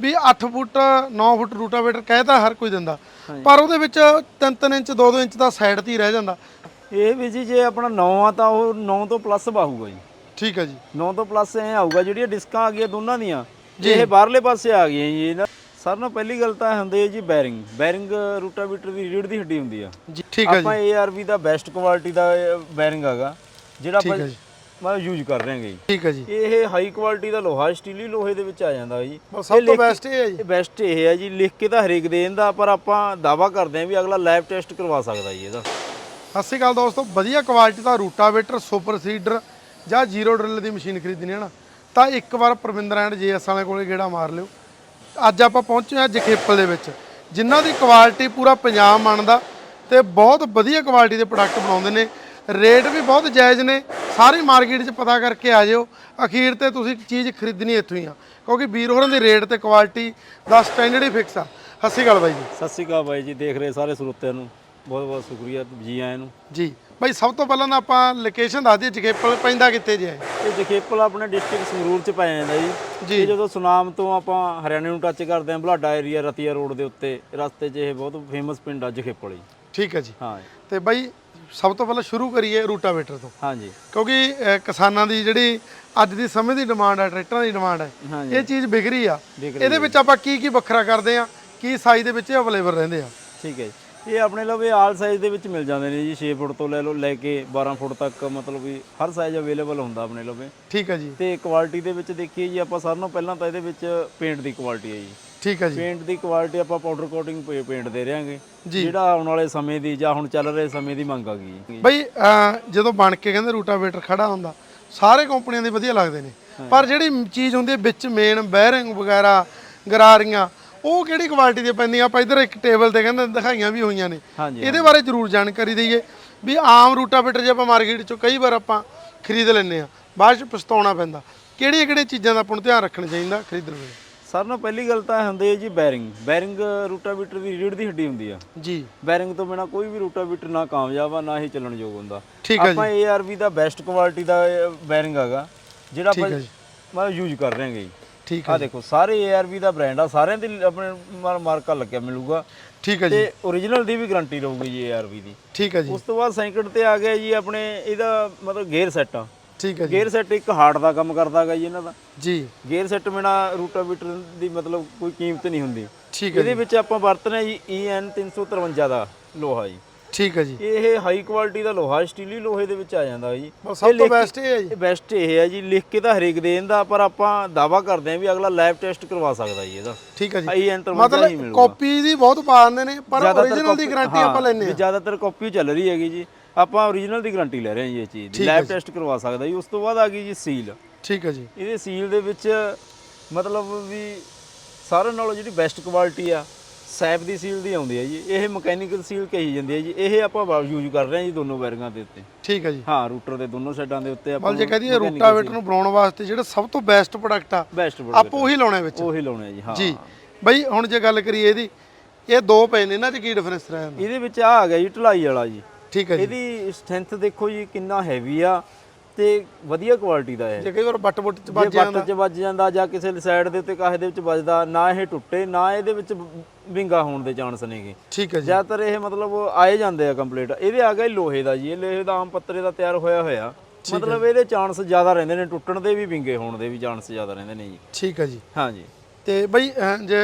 ਵੀ 8 ਫੁੱਟ 9 ਫੁੱਟ rotavator ਕਹਿਤਾ ਹਰ ਕੋਈ ਦਿੰਦਾ। ਪਰ ਉਹਦੇ ਵਿੱਚ 3-3 ਇੰਚ 2-2 ਇੰਚ ਦਾ ਸਾਈਡ ਤੇ ਹੀ ਰਹਿ ਜਾਂਦਾ। ਇਹ ਵੀ ਜੀ ਜੇ ਆਪਣਾ 9 ਆ ਤਾਂ ਉਹ 9 ਤੋਂ ਪਲੱਸ ਬਾਹੂਗਾ ਜੀ। ਠੀਕ ਹੈ ਜੀ। 9 ਤੋਂ ਪਲੱਸ ਐ ਆਊਗਾ ਜਿਹੜੀਆਂ ਡਿਸਕਾਂ ਆ ਗਈਆਂ ਦੋਨਾਂ ਦੀਆਂ ਇਹ ਬਾਹਰਲੇ ਪਾਸੇ ਆ ਗਈਆਂ ਜੀ। ਇਹ ਨਾ ਸਰ ਨਾ ਪਹਿਲੀ ਗੱਲ ਤਾਂ ਹੁੰਦੀ ਹੈ ਜੀ ਬੈਰਿੰਗ ਬੈਰਿੰਗ ਰੂਟਾਵੀਟਰ ਦੀ ਰੀੜ ਦੀ ਹੱਡੀ ਹੁੰਦੀ ਆ। ਜੀ ਠੀਕ ਹੈ ਜੀ। ਆਪਾਂ ARV ਦਾ ਬੈਸਟ ਕੁਆਲਿਟੀ ਦਾ ਬੈਰਿੰਗ ਹੈਗਾ। ਜਿਹੜਾ ਆਪਾਂ ਜੀ। ਮੈਂ ਯੂਜ਼ ਕਰ ਰਹੇ ਹਾਂਗੇ ਜੀ। ਠੀਕ ਹੈ ਜੀ। ਇਹ ਹਾਈ ਕੁਆਲਿਟੀ ਦਾ ਲੋਹਾ ਸਟੀਲੀ ਲੋਹੇ ਦੇ ਵਿੱਚ ਆ ਜਾਂਦਾ ਜੀ। ਸਭ ਤੋਂ ਬੈਸਟ ਇਹ ਹੈ ਜੀ। ਬੈਸਟ ਇਹ ਹੈ ਜੀ ਲਿਖ ਕੇ ਤਾਂ ਹਰੇਕ ਦੇ ਦਿੰਦਾ ਪਰ ਆਪਾਂ ਦਾਵਾ ਕਰਦੇ ਹਾਂ ਵੀ ਅਗਲਾ ਲੈਬ ਟੈਸਟ ਕਰਵਾ ਸਕਦਾ ਜੀ ਇਹਦਾ। ਸਤਿ ਸ਼੍ਰੀ ਅਕਾਲ ਦੋਸਤੋ ਵਧੀਆ ਕੁਆਲਿਟੀ ਦਾ ਰੂਟਾਵੇਟਰ ਸੁਪਰ ਸੀਡਰ ਜਾਂ ਜ਼ੀਰੋ ਡਰਿਲ ਦੀ ਮਸ਼ੀਨ ਖਰੀਦਣੀ ਹੈ ਨਾ ਤਾਂ ਇੱਕ ਵਾਰ ਪ੍ਰਵਿੰਦਰ ਐਂਡ ਜੇਐਸ ਵਾਲੇ ਕੋਲੇ ਗੇੜਾ ਮਾਰ ਲਿਓ। ਅੱਜ ਆਪਾਂ ਪਹੁੰਚੇ ਹਾਂ ਜਖੇਪਲ ਦੇ ਵਿੱਚ ਜਿਨ੍ਹਾਂ ਦੀ ਕੁਆਲਿਟੀ ਪੂਰਾ ਪੰਜਾਬ ਮੰਨਦਾ ਤੇ ਬਹੁਤ ਵਧੀਆ ਕੁਆਲਿਟੀ ਦੇ ਪ੍ਰੋਡਕਟ ਬਣਾਉਂਦੇ ਨੇ। ਰੇਟ ਵੀ ਬਹੁਤ ਜਾਇਜ਼ ਨੇ ਸਾਰੀ ਮਾਰਕੀਟ 'ਚ ਪਤਾ ਕਰਕੇ ਆ ਜਿਓ। ਅਖੀਰ ਤੇ ਤੁਸੀਂ ਚੀਜ਼ ਖਰੀਦਣੀ ਇੱਥੋਂ ਹੀ ਆ। ਕਿਉਂਕਿ ਵੀਰ ਹੋਰਾਂ ਦੀ ਰੇਟ ਤੇ ਕੁਆਲਿਟੀ ਦਾ ਸਟੈਂਡਰਡ ਹੀ ਫਿਕਸ ਆ। ਸਤਿ ਸ਼੍ਰੀ ਅਕਾਲ ਬਾਈ ਜੀ। ਸਤਿ ਸ਼੍ਰੀ ਅਕਾਲ ਬਾਈ ਜੀ ਦੇਖ ਰਹੇ ਸਾਰੇ ਸਰੋਤਿਆਂ ਨੂੰ। ਬਹੁਤ ਬਹੁਤ ਸ਼ੁਕਰੀਆ ਜੀ ਆਇਆਂ ਨੂੰ। ਜੀ ਭਾਈ ਸਭ ਤੋਂ ਪਹਿਲਾਂ ਤਾਂ ਆਪਾਂ ਲੋਕੇਸ਼ਨ ਦੱਸ ਦਈਏ ਜਗੇਪਲ ਪੈਂਦਾ ਕਿੱਥੇ ਜੇ? ਹੈ ਇਹ ਜਖੇਪਲ ਆਪਣੇ ਡਿਸਟ੍ਰਿਕਟ ਸੰਗਰੂਰ ਚ ਪੈ ਜਾਂਦਾ ਜੀ। ਜੀ। ਜਦੋਂ ਸੁਨਾਮ ਤੋਂ ਆਪਾਂ ਹਰਿਆਣੇ ਨੂੰ ਟੱਚ ਕਰਦੇ ਹਾਂ ਬਲਾਡਾ ਏਰੀਆ ਰਤੀਆ ਰੋਡ ਦੇ ਉੱਤੇ ਰਸਤੇ 'ਚ ਇਹ ਬਹੁਤ ਫੇਮਸ ਪਿੰਡ ਆ ਜਖੇਪਲ ਜੀ। ਠੀਕ ਹੈ ਜੀ। ਹਾਂ। ਤੇ ਬਾਈ ਸਭ ਤੋਂ ਪਹਿਲਾਂ ਸ਼ੁਰੂ ਕਰੀਏ ਰੂਟਾਵੇਟਰ ਤੋਂ। ਹਾਂਜੀ। ਕਿਉਂਕਿ ਕਿਸਾਨਾਂ ਦੀ ਜਿਹੜੀ ਅੱਜ ਦੀ ਸਮੇਂ ਦੀ ਡਿਮਾਂਡ ਹੈ ਟਰੈਕਟਰਾਂ ਦੀ ਡਿਮਾਂਡ ਹੈ ਹਾਂਜੀ। ਇਹ ਚੀਜ਼ ਵਿਕ ਰਹੀ ਆ। ਵਿਕ ਇਹਦੇ ਵਿੱਚ ਆਪਾਂ ਕੀ ਕੀ ਵੱਖਰਾ ਕਰਦੇ ਆ ਕੀ ਸਾਈਜ਼ ਦੇ ਵਿੱਚ ਅਵੇਲੇਬਲ ਰਹਿੰਦੇ ਆ। ਠੀਕ ਹੈ ਜੀ। ਇਹ ਆਪਣੇ ਲਵੇ ਆਲ ਸਾਈਜ਼ ਦੇ ਵਿੱਚ ਮਿਲ ਜਾਂਦੇ ਨੇ ਜੀ 6 ਫੁੱਟ ਤੋਂ ਲੈ ਲਓ ਲੈ ਕੇ 12 ਫੁੱਟ ਤੱਕ ਮਤਲਬ ਵੀ ਹਰ ਸਾਈਜ਼ ਅਵੇਲੇਬਲ ਹੁੰਦਾ ਆਪਣੇ ਲਵੇ ਠੀਕ ਹੈ ਜੀ। ਤੇ ਕੁਆਲਿਟੀ ਦੇ ਵਿੱਚ ਦੇਖੀਏ ਜੀ ਆਪਾਂ ਸਾਰਿਆਂ ਨਾਲੋਂ ਪਹਿਲਾਂ ਤਾਂ ਇਹਦੇ ਵਿੱਚ ਪੇਂਟ ਦੀ ਕੁਆਲਿਟੀ ਹੈ ਜੀ। ਠੀਕ ਹੈ ਜੀ। ਪੇਂਟ ਦੀ ਕੁਆਲਿਟੀ ਆਪਾਂ ਪਾਊਡਰ ਕੋਟਿੰਗ ਪੇਂਟ ਦੇ ਰਹਾਂਗੇ ਜਿਹੜਾ ਆਉਣ ਵਾਲੇ ਸਮੇਂ ਦੀ ਜਾਂ ਹੁਣ ਚੱਲ ਰਹੇ ਸਮੇਂ ਦੀ ਮੰਗ ਆ ਗਈ ਬਈ ਜਦੋਂ ਬਣ ਕੇ ਕਹਿੰਦੇ ਰੂਟਾਵੇਟਰ ਖੜਾ ਹੁੰਦਾ ਸਾਰੇ ਕੰਪਨੀਆਂ ਦੇ ਵਧੀਆ ਲੱਗਦੇ ਨੇ। ਪਰ ਜਿਹੜੀ ਚੀਜ਼ ਹੁੰਦੀ ਹੈ ਵਿੱਚ ਮੇਨ ਬੈਰਿੰਗ ਵਗੈਰਾ ਗਰਾਰੀਆਂ ਉਹ ਕਿਹੜੀ ਕੁਆਲਿਟੀ ਦੀਆਂ ਪੈਂਦੀਆਂ? ਆਪਾਂ ਇਧਰ ਇੱਕ ਟੇਬਲ ਤੇ ਕਹਿੰਦੇ ਦਿਖਾਈਆਂ ਵੀ ਹੋਈਆਂ ਨੇ। ਇਹਦੇ ਬਾਰੇ ਜ਼ਰੂਰ ਜਾਣਕਾਰੀ ਦਈਏ। ਵੀ ਆਮ ਰੂਟਾਵੇਟਰ ਜੇ ਆਪਾਂ ਮਾਰਕੀਟ ਚੋਂ ਕਈ ਵਾਰ ਆਪਾਂ ਖਰੀਦ ਲੈਂਦੇ ਆ ਬਾਅਦ ਚ ਪਛਤਾਉਣਾ ਪੈਂਦਾ। ਕਿਹੜੀਆਂ ਕਿਹੜੀਆਂ ਚੀਜ਼ਾਂ ਦਾ ਆਪਾਂ ਨੂੰ ਧਿਆਨ ਰੱਖਣਾ ਚਾਹੀਦਾ ਖਰੀਦਣ ਵੇਲੇ? ਸਰ ਨਾਲ ਪਹਿਲੀ ਗੱਲ ਤਾਂ ਹੁੰਦੀ ਹੈ ਜੀ ਬੈਰਿੰਗ ਬੈਰਿੰਗ ਰੂਟਾਵੀਟਰ ਦੀ ਰੀੜ ਦੀ ਹੱਡੀ ਹੁੰਦੀ ਆ। ਜੀ। ਬੈਰਿੰਗ ਤੋਂ ਬਿਨਾ ਕੋਈ ਵੀ ਰੂਟਾਵੀਟਰ ਨਾ ਕਾਮਯਾਬ ਆ ਨਾ ਹੀ ਚੱਲਣ ਯੋਗ ਹੁੰਦਾ ਆਪਾਂ ARV ਦਾ ਬੈਸਟ ਕੁਆਲਿਟੀ ਦਾ ਬੈਰਿੰਗ ਹੈਗਾ ਜਿਹੜਾ ਆਪਾਂ। ਮੈਂ ਯੂਜ਼ ਕਰ ਰਹੇ ਹਾਂਗੇ। ਠੀਕ ਆ ਦੇਖੋ ਸਾਰੇ ARV ਦਾ ਬ੍ਰਾਂਡ ਆ ਸਾਰਿਆਂ ਦੀ ਆਪਣੇ ਮਾਰ- ਮਾਰਕਾ ਲੱਗਿਆ ਮਿਲੂਗਾ। ਠੀਕ ਹੈ ਜੀ। ਤੇ origignal ਦੀ ਵੀ ਗਾਰੰਟੀ ਰਹੂਗੀ ਜੀ ARV ਦੀ। ਠੀਕ ਹੈ ਜੀ। ਉਸ ਤੋਂ ਬਾਅਦ ਸੈਕਿੰਡ ਤੇ ਆ ਗਿਆ ਜੀ ਆਪਣੇ ਇਹਦਾ ਮਤਲਬ ਗੇਅਰ ਸੈੱਟ ਆ। ਠੀਕ ਹੈ ਜੀ। ਗੇਅਰ ਸੈੱਟ ਇੱਕ ਹਾਰਟ ਦਾ ਕੰਮ ਕਰਦਾ ਹੈਗਾ ਜੀ ਇਹਨਾਂ ਦਾ। ਜੀ। ਗੇਅਰ ਸੈੱਟ ਬਿਨਾ ਰੂਟਾਵੀਟਰ ਦੀ ਮਤਲਬ ਕੋਈ ਕੀਮਤ ਨਹੀਂ ਹੁੰਦੀ। ਠੀਕ ਹੈ ਇਹਦੇ ਵਿੱਚ ਆਪਾਂ ਵਰਤਨਾ ਜੀ EN 353 ਦਾ ਲੋਹਾ ਜੀ। ਠੀਕ ਹੈ ਜੀ। ਇਹ ਹਾਈ ਕੁਆਲਿਟੀ ਦਾ ਲੋਹਾ ਸਟੀਲੀ ਲੋਹੇ ਦੇ ਵਿੱਚ ਆ ਜਾਂਦਾ ਜੀ। ਬਸ ਸਭ ਤੋਂ ਬੈਸਟ ਇਹ ਹੈ ਜੀ। ਬੈਸਟ ਇਹ ਹੈ ਜੀ। ਲਿਖ ਕੇ ਤਾਂ ਹਰੇਕ ਦੇ ਦਿੰਦਾ ਪਰ ਆਪਾਂ ਦਾਵਾ ਕਰਦੇ ਹਾਂ ਵੀ ਅਗਲਾ ਲੈਬ ਟੈਸਟ ਕਰਵਾ ਸਕਦਾ ਜੀ ਇਹਦਾ। ਠੀਕ ਹੈ ਜੀ। EN 53 ਹੀ ਮਤਲਬ ਮਿਲੂਗਾ। ਕਾਪੀ ਦੀ ਬਹੁਤ ਪਾ ਦਿੰਦੇ ਨੇ ਪਰ ਜ਼ਿਆਦਾਤਰ ਦੀ copy- ਗਾਰੰਟੀ ਹਾਂ, ਆਪਾਂ ਵੀ ਆ ਜ਼ਿਆਦਾਤਰ ਕਾਪੀ ਚੱਲ ਰਹੀ ਹੈਗੀ ਜੀ। ਆਪਾਂ origignal ਦੀ ਗਾਰੰਟੀ ਲੈ ਰਹੇ ਹਾਂ ਜੀ ਇਹ ਚੀਜ਼ ਦੀ। ਲੈਬ ਟੈਸਟ ਕਰਵਾ ਸਕਦਾ ਜੀ। ਉਸ ਤੋਂ ਬਾਅਦ ਆ ਗਈ ਜੀ ਸੀਲ ਠੀਕ ਹੈ ਜੀ। ਇਹਦੇ ਸੀਲ ਦੇ ਵਿੱਚ ਮਤਲਬ ਵੀ ਸਾਰਿਆਂ ਨਾਲੋਂ ਜਿਹੜੀ ਬੈਸਟ ਕੁਆਲਿਟੀ ਆ ਸੈਪ ਦੀ ਸੀਲ ਦੀ ਆਉਂਦੀ ਹੈ ਜੀ। ਇਹ ਮਕੈਨੀਕਲ ਸੀਲ ਕਹੀ ਜਾਂਦੀ ਹੈ ਜੀ। ਇਹ ਆਪਾਂ ਯੂਜ਼ ਕਰ ਰਹੇ ਹਾਂ ਜੀ ਦੋਨੋਂ ਵਾਇਰਿੰਗਾਂ ਦੇ ਉੱਤੇ। ਠੀਕ ਹੈ ਜੀ। ਹਾਂ ਰੂਟਰ ਦੇ ਦੋਨੋਂ ਸਾਈਡਾਂ ਦੇ ਉੱਤੇ ਆਪਾਂ ਬਲ ਜੇ ਕਹਦੀਏ ਰੂਟਾਵੇਟਰ ਨੂੰ ਬਣਾਉਣ ਵਾਸਤੇ ਜਿਹੜਾ ਸਭ ਤੋਂ ਬੈਸਟ ਪ੍ਰੋਡਕਟ ਆ ਬੈਸਟ ਆਪਾਂ ਉਹੀ ਲਾਉਣੇ ਵਿੱਚ। ਉਹੀ ਲਾਉਣੇ ਆ ਜੀ ਹਾਂ। ਜੀ। ਬਈ ਹੁਣ ਜੇ ਗੱਲ ਕਰੀਏ ਇਹਦੀ ਇਹ ਦੋ ਪਏ ਨੇ ਇਹਨਾਂ 'ਚ ਕੀ ਡਿਫਰੈਂਸ ਰਹਿ ਜਾਂਦਾ? ਇਹਦੇ ਵਿੱਚ ਆ ਆ ਗਿਆ ਜੀ ਢਲਾਈ ਵਾਲਾ ਜੀ। ਠੀਕ ਹੈ ਜੀ। ਇਹਦੀ ਸਟਰੈਂਥ ਦੇਖੋ ਜੀ ਕਿੰਨਾ ਹੈਵੀ ਆ ਤੇ ਵਧੀਆ ਕੁਆਲਿਟੀ ਦਾ ਹੈ ਜੇ ਕਈ ਵਾਰ ਬੱਟ ਬੁੱਟ 'ਚ ਜੇ ਵੱਜ ਬੱਟ 'ਚ ਵੱਜ ਜਾਂਦਾ ਜਾਂ ਕਿਸੇ ਸਾਈਡ ਦੇ ਉੱਤੇ ਕਾਹੇ ਦੇ ਵਿੱਚ ਵੱਜਦਾ ਨਾ ਇਹ ਟੁੱਟੇ ਨਾ ਇਹਦੇ ਵਿੱਚ ਵਿੰਗਾ ਹੋਣ ਦੇ ਚਾਂਸ ਨੇਗੇ। ਠੀਕ ਹੈ ਜੀ। ਜ਼ਿਆਦਾਤਰ ਇਹ ਮਤਲਬ ਆਏ ਜਾਂਦੇ ਆ ਕੰਪਲੀਟ ਇਹਦੇ ਆ ਗਿਆ ਜੀ ਲੋਹੇ ਦਾ ਜੀ ਇਹ ਲੋਹੇ ਦਾ ਆਮ ਪੱਤਰੇ ਦਾ ਤਿਆਰ ਹੋਇਆ ਹੋਇਆ। ਮਤਲਬ ਇਹਦੇ ਚਾਂਸ ਜ਼ਿਆਦਾ ਰਹਿੰਦੇ ਨੇ ਟੁੱਟਣ ਦੇ ਵੀ ਵਿੰਗੇ ਹੋਣ ਦੇ ਵੀ ਚਾਂਸ ਜ਼ਿਆਦਾ ਰਹਿੰਦੇ ਨੇ ਜੀ। ਠੀਕ ਹੈ ਜੀ। ਹਾਂਜੀ ਤੇ ਬਈ ਜੇ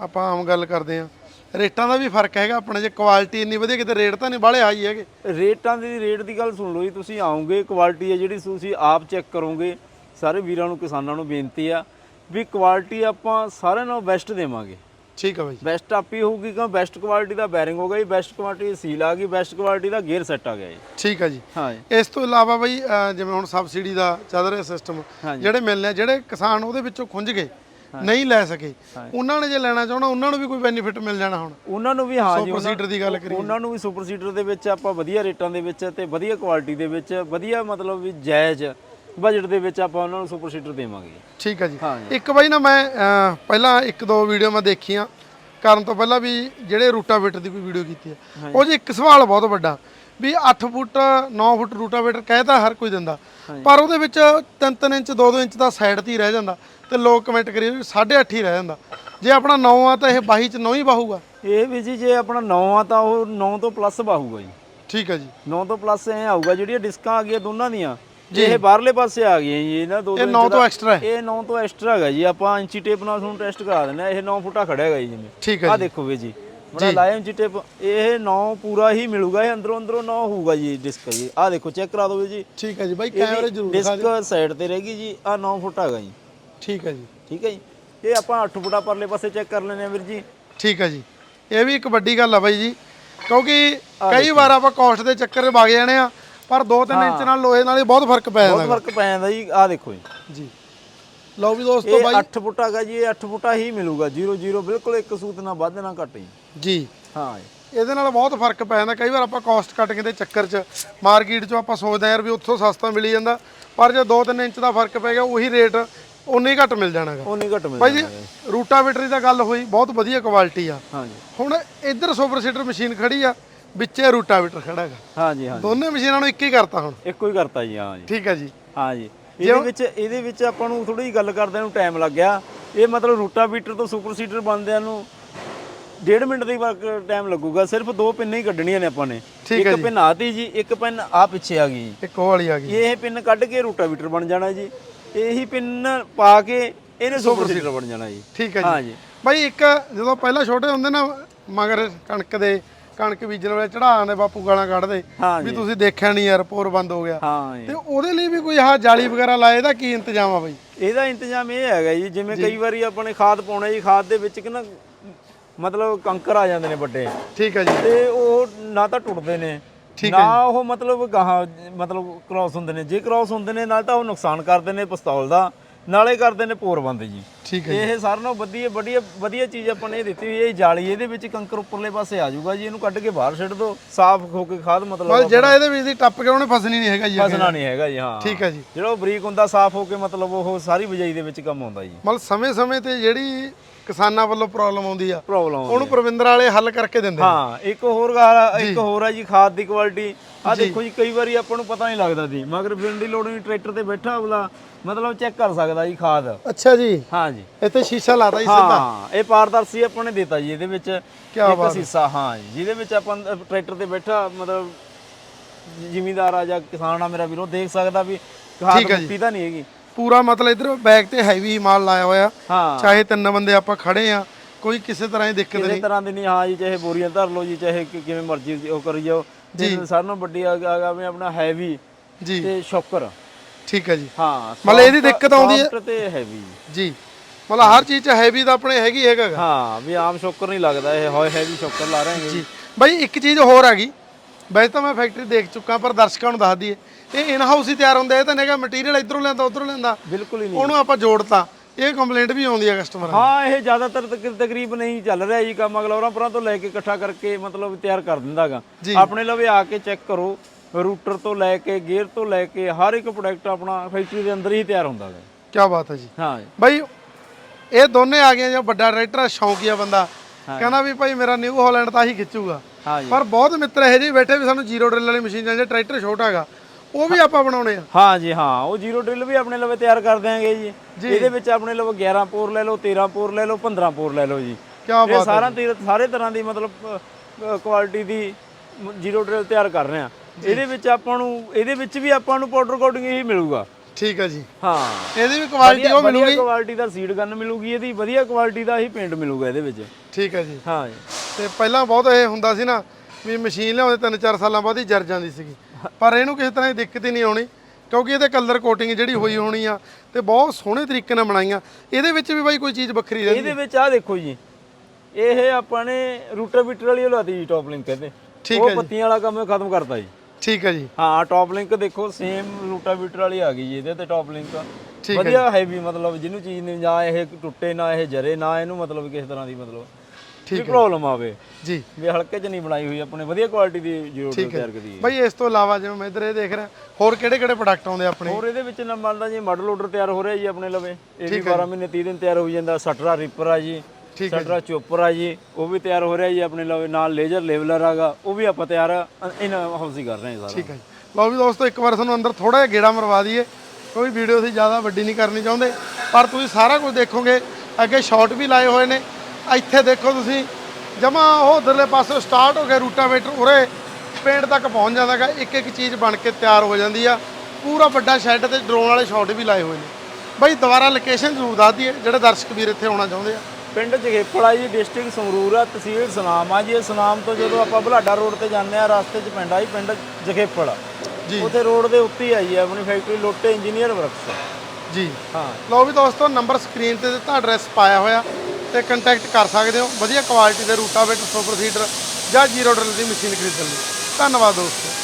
ਆਪਾਂ ਆਮ ਗੱਲ ਕਰਦੇ ਆ ਰੇਟਾਂ ਦਾ ਵੀ ਫ਼ਰਕ ਹੈਗਾ ਆਪਣੇ ਜੇ ਕੁਆਲਿਟੀ ਇੰਨੀ ਵਧੀਆ ਕਿਤੇ ਰੇਟ ਤਾਂ ਨਹੀਂ ਬਾਹਲੇ ਹਾਈ ਹੈਗੇ। ਰੇਟਾਂ ਦੀ ਰੇਟ ਦੀ ਗੱਲ ਸੁਣ ਲਓ ਜੀ ਤੁਸੀਂ ਆਓਗੇ ਕੁਆਲਿਟੀ ਹੈ ਜਿਹੜੀ ਤੁਸੀਂ ਆਪ ਚੈੱਕ ਕਰੋਗੇ ਸਾਰੇ ਵੀਰਾਂ ਨੂੰ ਕਿਸਾਨਾਂ ਨੂੰ ਬੇਨਤੀ ਆ ਵੀ ਕੁਆਲਿਟੀ ਆਪਾਂ ਸਾਰਿਆਂ ਨਾਲੋਂ ਬੈਸਟ ਦੇਵਾਂਗੇ। ਠੀਕ ਹੈ ਬਾਈ ਬੈਸਟ ਆਪ ਹੋਊਗੀ ਕਿਉਂ? ਬੈਸਟ ਕੁਆਲਿਟੀ ਦਾ ਬੈਰਿੰਗ ਹੋ ਗਿਆ ਜੀ ਬੈਸਟ ਕੁਆਲਿਟੀ ਦੀ ਸੀਲ ਆ ਗਈ ਬੈਸਟ ਕੁਆਲਿਟੀ ਦਾ ਗੇਅਰ ਸੈੱਟ ਆ ਗਿਆ ਜੀ। ਠੀਕ ਹੈ ਜੀ। ਹਾਂ ਜੀ। ਇਸ ਤੋਂ ਇਲਾਵਾ ਬਈ ਜਿਵੇਂ ਹੁਣ ਸਬਸਿਡੀ ਦਾ ਚੱਲ ਰਿਹਾ ਸਿਸਟਮ। ਜਿਹੜੇ ਮਿਲਨੇ ਆ, ਜਿਹੜੇ ਕਿਸਾਨ ਉਹਦੇ ਵਿੱਚੋਂ ਖੁੰਝ ਗਏ ਨਹੀਂ ਲੈ ਸਕੇ। ਉਹਨਾਂ ਨੇ ਜੇ ਲੈਣਾ ਚਾਹਣਾ ਉਹਨਾਂ ਨੂੰ ਵੀ ਕੋਈ ਬੈਨੀਫਿਟ ਮਿਲ ਜਾਣਾ ਹੁਣ। ਉਹਨਾਂ ਨੂੰ ਵੀ ਹਾਂ ਜੀ ਸੁਪਰ ਸੀਡਰ ਦੀ ਗੱਲ ਕਰੀਏ। ਉਹਨਾਂ ਨੂੰ ਵੀ ਸੁਪਰ ਸੀਡਰ ਦੇ ਵਿੱਚ ਆਪਾਂ ਵਧੀਆ ਰੇਟਾਂ ਦੇ ਵਿੱਚ ਤੇ ਵਧੀਆ ਕੁਆਲਿਟੀ ਦੇ ਵਿੱਚ ਵਧੀਆ ਮਤਲਬ ਵੀ ਜਾਇਜ਼ ਬਜਟ ਦੇ ਵਿੱਚ ਆਪਾਂ ਉਹਨਾਂ ਨੂੰ ਸੁਪਰ ਸੀਡਰ ਦੇਵਾਂਗੇ। ਠੀਕ ਹੈ ਜੀ। ਇੱਕ ਬਾਈ ਨਾ ਮੈਂ ਪਹਿਲਾਂ ਇੱਕ ਦੋ ਵੀਡੀਓ ਮੈਂ ਦੇਖੀਆਂ। ਕਰਨ ਤੋਂ ਪਹਿਲਾਂ ਵੀ ਜਿਹੜੇ ਰੂਟਾਵੇਟਰ ਦੀ ਕੋਈ ਵੀਡੀਓ ਕੀਤੀ ਹੈ ਉਹ 'ਚ ਇੱਕ ਸਵਾਲ ਬਹੁਤ ਵੱਡਾ। ਵੀ 8 ਫੁੱਟ 9 ਫੁੱਟ ਰੂਟਾਵੇਟਰ ਕਹਿਤਾ ਹਰ ਕੋਈ ਦਿੰਦਾ। ਪਰ ਉਹਦੇ ਵਿੱਚ 3-3 ਇੰਚ 2-2 ਇੰਚ ਦਾ ਸਾਈਡ ਤੇ ਹੀ ਰਹਿ ਜਾਂਦਾ ਤੇ ਲੋਕ ਕਮੈਂਟ ਕਰੀ ਵੀ 8.5 ਹੀ ਰਹਿ ਜਾਂਦਾ। ਜੇ ਆਪਣਾ 9 ਆ ਤਾਂ ਇਹ ਬਾਹੀ ਚ 9 ਹੀ ਬਾਹੂਗਾ। ਇਹ ਵੀ ਜੀ ਜੇ ਆਪਣਾ 9 ਆ ਤਾਂ ਉਹ 9 ਤੋਂ ਪਲੱਸ ਬਾਹੂਗਾ ਜੀ। ਠੀਕ ਹੈ ਜੀ। 9 ਤੋਂ ਪਲੱਸ ਐ ਆਊਗਾ ਜਿਹੜੀਆਂ ਡਿਸਕਾਂ ਆ ਗਈਆਂ ਦੋਨਾਂ ਦੀਆਂ ਜੇ। ਇਹ ਬਾਹਰਲੇ ਪਾਸੇ ਆ ਗਈਆਂ ਜੀ ਇਹਨਾਂ ਦੋ ਇਹ ਦੋ 9 ਇੰਚ ਤੋਂ ਐਕਸਟਰਾ ਹੈ। ਇਹ 9 ਤੋਂ ਐਕਸਟਰਾ ਹੈਗਾ ਜੀ ਆਪਾਂ ਇੰਚੀ ਟੇਪ ਨਾਲ ਤੁਹਾਨੂੰ ਟੈਸਟ ਕਰਾ ਦਿੰਦੇ ਆ ਇਹ 9 ਫੁੱਟਾ ਖੜਿਆ ਹੈਗਾ ਜੀ ਜਿਵੇਂ। ਆ ਦੇਖੋ ਵੀ ਜੀ ਬੜਾ ਲਾਇਆ ਇੰਚੀ ਟੇਪ ਇਹ 9 ਪੂਰਾ ਹੀ ਮਿਲੂਗਾ ਇਹ ਅੰਦਰੋਂ ਅੰਦਰੋਂ 9 ਹੋਊਗਾ ਜੀ ਡਿਸਕ ਜੀ। ਆ ਦੇਖੋ ਚੈੱਕ ਕਰਾ ਦਿਓ ਜੀ। ਠੀਕ ਹੈ ਜੀ ਬਾਈ ਕੈਮਰੇ ਜ਼ਰੂਰ ਡਿਸਕ ਸਾਈਡ ਤੇ ਰਹੇਗੀ ਜੀ ਆ 9 ਫੁੱਟ ਹੈਗਾ ਜੀ। ਠੀਕ ਹੈ ਜੀ। ਠੀਕ ਹੈ ਜੀ। ਇਹ ਆਪਾਂ 8 ਫੁੱਟਾ ਪਰਲੇ ਪਾਸੇ ਚੈੱਕ ਕਰ ਲੈਂਦੇ ਆ ਵੀਰ ਜੀ। ਠੀਕ ਹੈ ਜੀ। ਇਹ ਵੀ ਇੱਕ ਵੱਡੀ ਗੱਲ ਆ ਬਾਈ ਜੀ ਕਿਉਂਕਿ ਕਈ ਵਾਰ ਆਪਾਂ ਕਾਸਟ ਦੇ ਚੱਕਰ ਵਗ ਜਾਣੇ ਆ ਪਰ 2-3 ਇੰਚ ਨਾਲ ਲੋਹੇ ਨਾਲ ਹੀ ਬਹੁਤ ਫ਼ਰਕ ਪੈ ਬਹੁਤ ਜਾਂਦਾ ਫ਼ਰਕ ਪੈ ਜਾਂਦਾ ਜੀ ਆ ਦੇਖੋ ਜੀ। ਜੀ। ਲਓ ਵੀ ਦੋਸਤੋ ਇਹ ਬਾਈ। 8 ਫੁੱਟ ਹੈਗਾ ਜੀ ਇਹ 8 ਫੁੱਟਾ ਹੀ ਮਿਲੂਗਾ। 0 0 ਬਿਲਕੁਲ ਇੱਕ ਸੂਤ ਨਾ ਵੱਧ ਨਾ ਘੱਟ ਜੀ। ਜੀ। ਹਾਂ ਇਹਦੇ ਨਾਲ ਬਹੁਤ ਫ਼ਰਕ ਪੈ ਜਾਂਦਾ। ਕਈ ਵਾਰ ਆਪਾਂ ਕਾਸਟ ਕਟਿੰਗ ਦੇ ਚੱਕਰ 'ਚ ਮਾਰਕੀਟ 'ਚੋਂ ਆਪਾਂ ਸੋਚਦੇ ਆ ਯਾਰ ਵੀ ਉੱਥੋਂ ਸਸਤਾ ਮਿਲੀ ਜਾਂਦਾ ਪਰ ਜੇ 2-3 ਇੰਚ ਦਾ ਫ਼ਰਕ ਪੈ ਗਿਆ ਉਹੀ ਰੇਟ ਉਨੇ ਘੱਟ ਮਿਲ ਜਾਣਾਗਾ। ਉਹ ਨਹੀਂ ਘੱਟ ਬਾਈ ਮਿਲਦਾ ਜੀ ਰੂਟਾਵੇਟਰ ਦੀ ਗੱਲ ਹੋਈ ਬਹੁਤ ਵਧੀਆ ਕੁਆਲਿਟੀ ਆ। ਹਾਂ ਜੀ। ਹੁਣ ਇੱਧਰ ਸੁਪਰ ਸੀਡਰ ਮਸ਼ੀਨ ਖੜੀ ਆ ਵਿੱਚੇ ਰੂਟਾਵੇਟਰ ਖੜਾ ਹੈਗਾ ਹਾਂ ਜੀ ਹਾਂ ਦੋਨੇ ਮਸ਼ੀਨਾਂ ਨੂੰ ਇੱਕ ਹੀ ਕਰਤਾ ਹੁਣ। ਇੱਕੋ ਹੀ ਕਰਤਾ ਜੀ ਹਾਂ ਜੀ। ਠੀਕ ਹੈ ਜੀ। ਹਾਂ ਜੀ। ਇਹਦੇ ਵਿੱਚ ਇਹਦੇ ਵਿੱਚ ਆਪਾਂ ਨੂੰ ਥੋੜੀ ਜਿਹੀ ਗੱਲ ਕਰਦਿਆਂ ਨੂੰ ਟਾਈਮ ਲੱਗ ਗਿਆ। ਇਹ ਮਤਲਬ ਰੂਟਾਵੀਟਰ ਤੋਂ ਸੁਪਰ ਸੀਡਰ ਬਣਦਿਆਂ ਨੂੰ ਡੇਢ ਮਿੰਟ ਦੀ ਵਰਕ ਟਾਈਮ ਲੱਗੂਗਾ ਸਿਰਫ ਦੋ ਪਿੰਨਾਂ ਹੀ ਕੱਢਣੀਆਂ ਨੇ ਆਪਾਂ ਨੇ। ਠੀਕ ਹੈ ਇੱਕ ਪਿੰਨ ਆਤੀ ਜੀ ਇੱਕ ਪਿੰਨ ਆ ਪਿੱਛੇ ਆ ਗਈ ਜੀ। ਇੱਕ ਉਹ ਵਾਲੀ ਆ ਗਈ। ਇਹ ਪਿੰਨ ਕੱਢ ਕੇ ਰੂਟਾਵੀਟਰ ਬਣ ਜਾਣਾ ਜੀ। ਇਹੀ ਪਿੰਨ ਪਾ ਕੇ ਇਹਨੇ ਸੁਪਰ ਸੀਡਰ ਬਣ ਜਾਣਾ ਜੀ। ਠੀਕ ਹੈ ਹਾਂ ਜੀ। ਜੀ ਬਾਈ ਇੱਕ ਜਦੋਂ ਪਹਿਲਾਂ ਛੋਟੇ ਹੁੰਦੇ ਨਾ ਮਗਰ ਕਣਕ ਦੇ ਕਣਕ ਬੀਜਣ ਵੇਲੇ ਚੜਾਆਂ ਦੇ ਬਾਪੂ ਗਾਲਾਂ ਕੱਢਦੇ ਹਾਂ ਵੀ ਜੀ। ਤੁਸੀਂ ਦੇਖਿਆ ਨਹੀਂ ਯਾਰ ਪੋਰ ਬੰਦ ਹੋ ਗਿਆ। ਹਾਂ ਜੀ। ਤੇ ਉਹਦੇ ਲਈ ਵੀ ਕੋਈ ਆਹ ਜਾਲੀ ਵਗੈਰਾ ਲਾਏ ਇਹਦਾ ਕੀ ਇੰਤਜ਼ਾਮ ਆ ਬਾਈ? ਇਹਦਾ ਇੰਤਜ਼ਾਮ ਇਹ ਹੈਗਾ ਜੀ ਜਿਵੇਂ ਕਈ ਵਾਰੀ ਆਪਣੇ ਖਾਦ ਪਾਉਣੇ ਜੀ ਖਾਦ ਦੇ ਵਿੱਚ ਕਿ ਨਾ ਮਤਲਬ ਕੰਕਰ ਆ ਜਾਂਦੇ ਨੇ ਵੱਡੇ। ਠੀਕ ਹੈ ਜੀ। ਤੇ ਉਹ ਨਾ ਤਾਂ ਟੁੱਟਦੇ ਨੇ ਨਾ ਉਹ ਮਤਲਬ ਗਾਹਾਂ ਮਤਲਬ ਕ੍ਰਾਸ ਹੁੰਦੇ ਨੇ। ਜੇ ਕ੍ਰਾਸ ਹੁੰਦੇ ਨੇ ਨਾਲ ਤਾਂ ਉਹ ਨੁਕਸਾਨ ਕਰਦੇ ਨੇ ਪਿਸਤੌਲ ਦਾ ਨਾਲੇ ਕਰਦੇ ਨੇ ਪੋਰਬੰਦ ਜੀ। ਠੀਕ ਹੈ ਇਹ ਸਾਰਿਆਂ ਨਾਲੋਂ ਵਧੀਆ ਵਧੀਆ ਵਧੀਆ ਚੀਜ਼ ਆਪਾਂ ਨੇ ਇਹ ਦਿੱਤੀ ਹੋਈ ਹੈ ਇਹ ਜਾਲੀ ਇਹਦੇ ਵਿੱਚ ਕੰਕਰ ਉੱਪਰਲੇ ਪਾਸੇ ਆ ਜਾਊਗਾ ਜੀ ਇਹਨੂੰ ਕੱਢ ਕੇ ਬਾਹਰ ਛੱਡ ਦਿਓ ਸਾਫ਼ ਹੋ ਕੇ ਖਾਦ ਮਤਲਬ ਮਤਲਬ ਜਿਹੜਾ ਇਹਦੇ ਵਿੱਚ ਦੀ ਟੱਪ ਕੇ ਉਹਨੇ ਫਸਣੀ ਨਹੀਂ ਹੈਗਾ ਜੀ। ਫਸਣਾ ਨਹੀਂ ਹੈਗਾ ਜੀ ਹਾਂ। ਠੀਕ ਹੈ ਜੀ। ਜਿਹੜਾ ਬਰੀਕ ਹੁੰਦਾ ਸਾਫ਼ ਹੋ ਕੇ ਮਤਲਬ ਉਹ ਸਾਰੀ ਬਿਜਾਈ ਦੇ ਵਿੱਚ ਕੰਮ ਆਉਂਦਾ ਜੀ। ਮਤਲਬ ਸਮੇਂ-ਸਮੇਂ ਤੇ ਜਿਹੜੀ ਕਿਸਾਨਾਂ ਵੱਲੋਂ ਪ੍ਰੋਬਲਮ ਆਉਂਦੀ ਆ। ਪ੍ਰੋਬਲਮ ਉਹਨੂੰ ਪ੍ਰਵਿੰਦਰ ਵਾਲੇ ਹੱਲ ਕਰਕੇ ਦਿੰਦੇ ਨੇ। ਹਾਂ ਇੱਕ ਹੋਰ ਗੱਲ ਇੱਕ ਹੋਰ ਆ ਜੀ ਖਾਦ ਦੀ ਕੁਆਲਿਟੀ ਆ ਦੇਖੋ ਜੀ ਕਈ ਵਾਰੀ ਆਪਾਂ ਨੂੰ ਪਤਾ ਨਹੀਂ ਲੱਗਦਾ ਜੀ ਮਗਰ ਫਿਰਨ ਦੀ ਲੋੜ ਨਹੀਂ ਟਰੈਕਟਰ ਤੇ ਬੈਠਾ ਅਗਲਾ ਮਤਲਬ ਚੈੱਕ ਕਰ ਸਕਦਾ ਜੀ ਖਾਦ। ਅੱਛਾ ਜੀ। ਹਾਂ ਜੀ। ਇੱਥੇ ਸ਼ੀਸ਼ਾ ਲਾਤਾ ਜੀ ਸਿੱਧਾ। ਹਾਂ ਇਹ ਪਾਰਦਰਸ਼ੀ ਆਪਾਂ ਨੇ ਦਿੱਤਾ ਜੀ ਇਹਦੇ ਵਿੱਚ ਇੱਕ ਸੀਸਾ ਹਾਂ ਜਿਹਦੇ ਵਿੱਚ ਆਪਾਂ ਟਰੈਕਟਰ ਤੇ ਬੈਠਾ ਮਤਲਬ ਜ਼ਿਮੀਂਦਾਰ ਆ ਜਾਂ ਕਿਸਾਨ ਆ ਮੇਰਾ ਵੀਰੋ ਦੇਖ ਸਕਦਾ ਵੀ ਖਾਦ ਠੀਕ ਹੈ ਜੀ। ਮੁੱਕੀ ਤਾਂ ਨਹੀਂ ਹੈਗੀ। ਪੂਰਾ ਮਤਲਬ ਇਧਰ ਬੈਗ ਤੇ ਹੈਵੀ ਮਾਲ ਲਾਇਆ ਹੋਇਆ। ਹਾਂ। ਚਾਹੇ ਤਿੰਨ ਬੰਦੇ ਆਪਾਂ ਖੜੇ ਆ ਕੋਈ ਕਿਸੇ ਤਰ੍ਹਾਂ ਦੀ ਦਿੱਕਤ ਕਿਸੇ ਨਹੀਂ। ਤਰ੍ਹਾਂ ਦੀ ਨਹੀਂ ਹਾਂ ਜੀ ਚਾਹੇ ਬੋਰੀਆਂ ਧਰ ਲਓ ਜੀ ਚਾਹੇ ਕਿ- ਕਿਵੇਂ ਮਰਜ਼ੀ ਉਹ ਕਰੀ ਜਾਓ। ਜੀ। ਸਾਰਿਆਂ ਨਾਲੋਂ ਵੱਡੀ ਆ ਆ ਵੀ ਆਪਣਾ ਹੈਵੀ ਜੀ। ਤੇ ਸ਼ੌਕਰ। ਠੀਕ ਹੈ ਜੀ। ਹਾਂ ਮਤਲਬ ਇਹਦੀ ਦਿੱਕਤ ਆਉਂਦੀ ਹੈ। soft ਤੇ ਹੈਵੀ ਜੀ। ਮਤਲਬ ਹਰ ਚੀਜ਼ ਚ ਹੈਵੀ ਤਾਂ ਆਪਣੇ ਹੈਗੀ ਹੈਗਾ। ਗਾ। ਹਾਂ ਵੀ ਆਮ ਸ਼ੌਕਰ ਨਹੀਂ ਲੱਗਦਾ ਇਹ ਹੋਏ ਹੈਵੀ ਸ਼ੌਕਰ ਲਾ ਰਹੇ ਹਾਂ ਜੀ। ਬਾਈ ਇੱਕ ਚੀਜ਼ ਹੋਰ ਆ ਗਈ। ਵੈਸੇ ਤਾਂ ਮੈਂ ਫੈਕਟਰੀ ਦੇਖ ਚੁੱਕਾ ਪਰ ਦਰਸ਼ਕਾਂ ਨੂੰ ਦੱਸ ਦਈਏ ਇਹ ਇਨ ਹਾਊਸ ਹੀ ਤਿਆਰ ਹੁੰਦਾ ਇਹ ਤਾਂ ਨਹੀਂਗਾ ਮਟੀਰੀਅਲ ਇਧਰੋਂ ਲੈਂਦਾ ਉਧਰੋਂ ਲੈਂਦਾ ਬਿਲਕੁਲ ਹੀ ਨਹੀਂ। ਉਹਨੂੰ ਆਪਾਂ ਜੋੜਤਾ ਇਹ ਕੰਪਲੇਂਟ ਵੀ ਆਉਂਦੀ ਹੈ ਕਸਟਮਰ ਹਾਂ ਇਹ ਜ਼ਿਆਦਾਤਰ ਤਕ- ਤਕਰੀਬ ਨਹੀਂ ਚੱਲ ਰਿਹਾ ਜੀ ਕੰਮ ਅਗਲੌਰਾਂ ਪਰਾਂ ਤੋਂ ਲੈ ਕੇ ਇਕੱਠਾ ਕਰਕੇ ਮਤਲਬ ਤਿਆਰ ਕਰ ਦਿੰਦਾਗਾ। ਆਪਣੇ ਲਵੇ ਆ ਕੇ ਚੈੱਕ ਕਰੋ ਰੂਟਰ ਤੋਂ ਲੈ ਕੇ ਗੇਅਰ ਤੋਂ ਲੈ ਕੇ ਹਰ ਇੱਕ ਪ੍ਰੋਡਕਟ ਆਪਣਾ ਫੈਕਟਰੀ ਦੇ ਅੰਦਰ ਹੀ ਤਿਆਰ ਹੁੰਦਾਗਾ। ਕੀ ਬਾਤ ਹੈ ਜੀ। ਹਾਂ। ਬਾਈ ਇਹ ਦੋਨੇ ਆ ਗਏ ਜੋ ਵੱਡਾ ਡਾਇਰੈਕਟਰ ਸ਼ੌਂਕੀਆ ਬੰਦਾ। ਕਹਿੰਦਾ ਵੀ ਭਾਈ ਮੇਰਾ ਨਿਊ ਹਾਲੈਂਡ ਤਾਂ ਹੀ ਖਿੱਚੂਗਾ। ਹਾਂ ਪਰ ਬਹੁਤ ਮਿੱਤਰ ਇਹੋ ਜਿਹੇ ਬੈਠੇ ਵੀ ਸਾਨੂੰ ਜ਼ੀਰੋ ਡਰਿਲ ਵਾਲੀ ਮਸ਼ੀਨ ਚਾਹੀਦੀ ਟਰੈਕਟਰ ਛੋਟਾ ਹੈਗਾ ਉਹ ਵੀ ਆਪਾਂ ਬਣਾਉਣੇ ਆ। ਹਾਂ ਜੀ ਹਾਂ ਉਹ ਜ਼ੀਰੋ ਡਰਿਲ ਵੀ ਆਪਣੇ ਲਵੇ ਤਿਆਰ ਕਰ ਦਿਆਂਗੇ ਜੀ। ਇਹਦੇ ਵਿੱਚ ਆਪਣੇ ਲਵੇ 11 ਪੋਰ ਲੈ ਲਓ 13 ਪੋਰ ਲੈ ਲਓ 15 ਪੋਰ ਲੈ ਲਓ ਜੀ। ਕੀ ਬਾਤ ਸਾਰਾ ਤੀ- ਸਾਰੇ ਤਰ੍ਹਾਂ ਦੀ ਮਤਲਬ ਕੁਆਲਿਟੀ ਦੀ ਜ਼ੀਰੋ ਡਰਿਲ ਤਿਆਰ ਕਰ ਰਹੇ ਆ ਇਹਦੇ ਵਿੱਚ ਆਪਾਂ ਨੂੰ ਇਹਦੇ ਵਿੱਚ ਵੀ ਆਪਾਂ ਨੂੰ ਪਾਊਡਰ ਕੋਟਿੰਗ ਹੀ ਮਿਲੂਗਾ। ਠੀਕ ਹੈ ਜੀ। ਹਾਂ। ਇਹਦੀ ਵੀ ਕੁਆਲਿਟੀ ਉਹ ਵਧੀਆ ਮਿਲੂਗੀ ਕੁਆਲਿਟੀ ਦਾ ਸੀਡ ਗਨ ਮਿਲੂਗੀ ਇਹਦੀ ਵਧੀਆ ਕੁਆਲਿਟੀ ਦਾ ਹੀ ਪੇਂਟ ਮਿਲੂਗਾ ਇਹਦੇ ਵਿੱਚ। ਠੀਕ ਹੈ ਜੀ। ਹਾਂ ਜੀ। ਤੇ ਪਹਿਲਾਂ ਬਹੁਤ ਇਹ ਹੁੰਦਾ ਸੀ ਨਾ ਵੀ ਮਸ਼ੀਨ ਲਿਆਉਂਦੇ ਤਿੰਨ ਚਾਰ ਸਾਲਾਂ ਬਾਅਦ ਹੀ ਜਰ ਜਾਂਦੀ ਸੀਗੀ। ਪਰ ਇਹਨੂੰ ਕਿਸੇ ਤਰ੍ਹਾਂ ਦੀ ਦਿੱਕਤ ਹੀ ਨਹੀਂ ਆਉਣੀ ਕਿਉਂਕਿ ਇਹਦੇ ਕਲਰ ਕੋਟਿੰਗ ਜਿਹੜੀ ਹੋਈ ਹੋਣੀ ਆ ਤੇ ਬਹੁਤ ਸੋਹਣੇ ਤਰੀਕੇ ਨਾਲ ਬਣਾਈਆਂ। ਇਹਦੇ ਵਿੱਚ ਵੀ ਬਾਈ ਕੋਈ ਚੀਜ਼ ਵੱਖਰੀ ਰਹਿੰਦੀ ਇਹਦੇ ਵਿੱਚ ਆਹ ਦੇਖੋ ਜੀ ਇਹ ਆਪਾਂ ਨੇ ਰੂਟਾਵੀਟਰ ਵਾਲੀ ਲਾਤੀ ਜੀ ਟੌਪ ਲਿੰਕ ਇਹਦੇ ਠੀਕ ਉਹ ਪੱਤੀਆਂ ਵਾਲਾ ਕੰਮ ਖਤਮ ਕਰਤਾ ਜੀ। ਠੀਕ ਹੈ ਜੀ। ਹਾਂ ਟੌਪ ਲਿੰਕ ਦੇਖੋ ਸੇਮ ਰੂਟਾਵੀਟਰ ਵਾਲੀ ਆ ਗਈ ਜੀ ਇਹਦੇ ਤੇ ਟੌਪ ਲਿੰਕ ਹੈ ਵਧੀਆ ਹੈਵੀ ਮਤਲਬ ਜਿਹਨੂੰ ਚੀਜ਼ ਨਹੀਂ ਜਾਂ ਇਹ ਟੁੱਟੇ ਨਾ ਇਹ ਜਰੇ ਨਾ ਇਹਨੂੰ ਮਤਲਬ ਕਿਸੇ ਤਰ੍ਹਾਂ ਦੀ ਮਤਲਬ। ਠੀਕ ਪ੍ਰੋਬਲਮ ਆਵੇ। ਜੀ। ਵੀ ਹਲਕੇ ਚ ਨਹੀਂ ਬਣਾਈ ਹੋਈ ਆਪਣੇ ਵਧੀਆ ਕੁਆਲਿਟੀ ਦੀ ਜ਼ੀਰੋ ਤਿਆਰ ਕਰੀ ਹੈ ਬਾਈ ਇਸ ਤੋਂ ਇਲਾਵਾ ਜਿਵੇਂ ਮੈਂ ਇੱਧਰ ਇਹ ਦੇਖ ਰਿਹਾ ਹੋਰ ਕਿਹੜੇ ਕਿਹੜੇ ਪ੍ਰੋਡਕਟ ਆਉਂਦੇ ਆਪਣੇ? ਹੋਰ ਇਹਦੇ ਵਿੱਚ ਨਾ ਮੰਨਦਾ ਜੀ ਮਾਡਲ ਆਰਡਰ ਤਿਆਰ ਹੋ ਰਿਹਾ ਜੀ ਆਪਣੇ ਲਵੇ। ਇਹ ਵੀ 12 ਮਹੀਨੇ 30 ਦਿਨ ਤਿਆਰ ਹੋ ਜਾਂਦਾ। ਸਟਰਾ ਰਿਪਰ ਆ ਜੀ ਠੀਕ ਸਟਰਾ ਚੋਪਰ ਆ ਜੀ ਉਹ ਵੀ ਤਿਆਰ ਹੋ ਰਿਹਾ ਜੀ ਆਪਣੇ ਲਵੇ। ਨਾਲ ਲੇਜ਼ਰ ਲੈਵਲਰ ਆਗਾ ਉਹ ਵੀ ਆਪਾਂ ਤਿਆਰ ਇਹਨਾਂ ਹਾਊਸ ਹੀ ਕਰ ਰਹੇ ਹਾਂ ਸਾਰਾ। ਠੀਕ ਹੈ ਜੀ। ਲਓ ਵੀ ਦੋਸਤੋ ਇੱਕ ਵਾਰ ਤੁਹਾਨੂੰ ਅੰਦਰ ਥੋੜਾ ਜਿਹਾ ਗੇੜਾ ਮਰਵਾ ਦਈਏ। ਕੋਈ ਵੀਡੀਓ ਅਸੀਂ ਜ਼ਿਆਦਾ ਵੱਡੀ ਨਹੀਂ ਕਰਨੀ ਚਾਹੁੰਦੇ ਪਰ ਤੁਸੀਂ ਸਾਰਾ ਕੁਝ ਦੇਖੋਗੇ। ਅੱਗੇ ਸ਼ਾਟ ਵੀ ਲਾਏ ਹੋਏ ਨੇ ਇੱਥੇ ਦੇਖੋ ਤੁਸੀਂ ਜਮਾ ਉਹ ਉਧਰਲੇ ਪਾਸੇ ਸਟਾਰਟ ਹੋ ਗਿਆ ਰੂਟਾਵੇਟਰ ਉਰੇ ਪਿੰਡ ਤੱਕ ਪਹੁੰਚ ਜਾਂਦਾਗਾ ਇੱਕ ਇੱਕ ਚੀਜ਼ ਬਣ ਕੇ ਤਿਆਰ ਹੋ ਜਾਂਦੀ ਆ। ਪੂਰਾ ਵੱਡਾ ਸ਼ੈੱਡ ਤੇ ਡਰੋਨ ਵਾਲੇ ਸ਼ਾਟ ਵੀ ਲਾਏ ਹੋਏ ਨੇ। ਬਾਈ ਦੁਬਾਰਾ ਲੋਕੇਸ਼ਨ ਜ਼ਰੂਰ ਦੱਸ ਦਈਏ ਜਿਹੜੇ ਦਰਸ਼ਕ ਵੀਰ ਇੱਥੇ ਆਉਣਾ ਚਾਹੁੰਦੇ ਆ। ਪਿੰਡ ਜਗੇਪੜਾ ਜੀ ਡਿਸਟ੍ਰਿਕਟ ਸੰਗਰੂਰ ਆ ਤਹਿਸੀਲ ਸੁਨਾਮ ਆ ਜੀ। ਇਹ ਸੁਨਾਮ ਤੋਂ ਜਦੋਂ ਆਪਾਂ ਬੁਲਾਡਾ ਰੋਡ ਤੇ ਜਾਂਦੇ ਆ ਰਸਤੇ 'ਚ ਪਿੰਡ ਆ ਜੀ ਪਿੰਡ ਜਗੇਪੜਾ ਜੀ। ਉੱਥੇ ਰੋਡ ਦੇ ਉੱਤੇ ਹੀ ਆ ਜੀ ਆਪਣੀ ਫੈਕਟਰੀ ਲੋਟੇ ਇੰਜੀਨੀਅਰ ਵਰਕਸ ਜੀ। ਹਾਂ। ਲਓ ਵੀ ਦੋਸਤੋ ਨੰਬਰ ਸਕਰੀਨ ਤੇ ਦਿੱਤਾ ਐਡਰੈਸ ਪਾਇਆ ਹੋਇਆ। ਤੇ ਕੰਟੈਕਟ ਕਰ ਸਕਦੇ ਹੋ। ਵਧੀਆ ਕੁਆਲਿਟੀ ਦੇ ਰੂਟਾਵੇਟਰ ਸੁਪਰ ਸੀਡਰ ਜਾਂ ਜ਼ੀਰੋ ਡਰਿਲ ਦੀ ਮਸ਼ੀਨ ਖਰੀਦਣ ਲਈ। ਧੰਨਵਾਦ ਦੋਸਤੋ।